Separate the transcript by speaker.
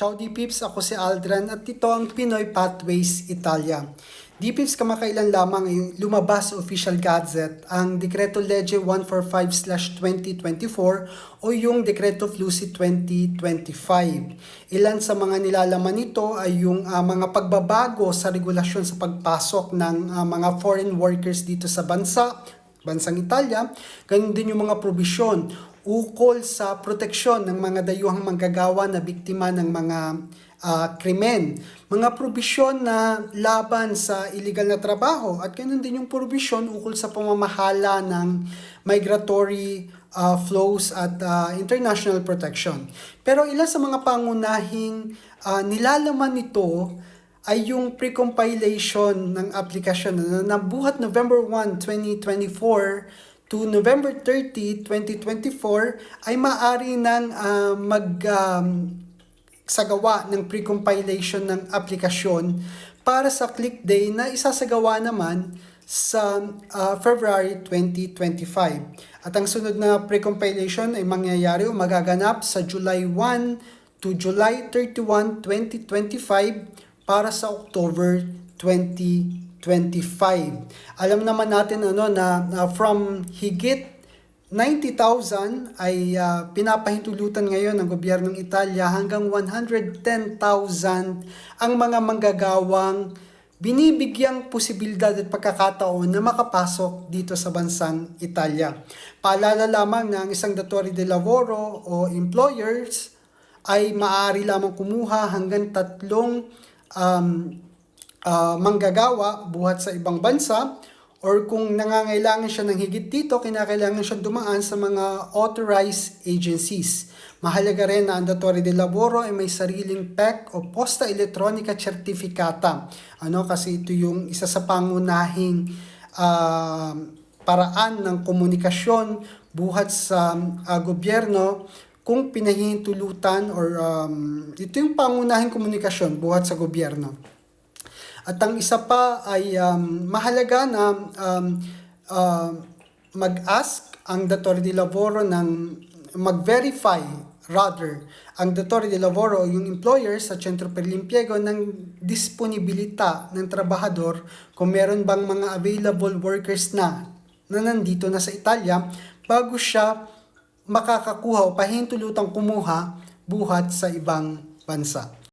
Speaker 1: Ciao D-Pips, ako si Aldran at ito ang Pinoy Pathways Italia. D-Pips, kamakailan lamang lumabas official gazette ang Dekreto Legge 145-2024 o yung Dekreto Flusi 2025. Ilan sa mga nilalaman nito ay yung ah, mga pagbabago sa regulasyon sa pagpasok ng ah, mga foreign workers dito sa bansa, bansang Italia, ganun din yung mga probisyon ukol sa proteksyon ng mga dayuhang manggagawa na biktima ng mga ah, krimen. Mga probisyon na laban sa illegal na trabaho at ganun din yung probisyon ukol sa pamamahala ng migratory ah, flows at ah, international protection. Pero ilan sa mga pangunahing ah, nilalaman nito ay yung pre-compilation ng aplikasyon na nabuhat November 1, 2024 to November 30, 2024 ay maaari nang ah, mag um, sagawa ng pre-compilation ng aplikasyon para sa click day na isasagawa naman sa ah, February 2025. At ang sunod na pre-compilation ay mangyayari o magaganap sa July 1 to July 31, 2025 para sa October 2025. Alam naman natin ano na, na from higit 90,000 ay ah, pinapahintulutan ngayon ng gobyernong Italia hanggang 110,000 ang mga manggagawang binibigyang posibilidad at pagkakataon na makapasok dito sa bansang Italia. Paalala lamang na ang isang datore de lavoro o employers ay maaari lamang kumuha hanggang tatlong um, ah, manggagawa buhat sa ibang bansa or kung nangangailangan siya ng higit dito, kinakailangan siya dumaan sa mga authorized agencies. Mahalaga rin na ang Datore de Laboro ay may sariling PEC o Posta Electronica Certificata. Ano, kasi ito yung isa sa pangunahing ah, paraan ng komunikasyon buhat sa ah, gobyerno kung pinahihintulutan or um, ito yung pangunahing komunikasyon buhat sa gobyerno. At ang isa pa ay um, mahalaga na um, uh, mag-ask ang Datore de Lavoro ng mag-verify rather ang Datore de Lavoro yung employer sa Centro per l'Impiego ng disponibilita ng trabahador kung meron bang mga available workers na na nandito na sa Italia bago siya makakakuha o pahintulutang kumuha buhat sa ibang bansa.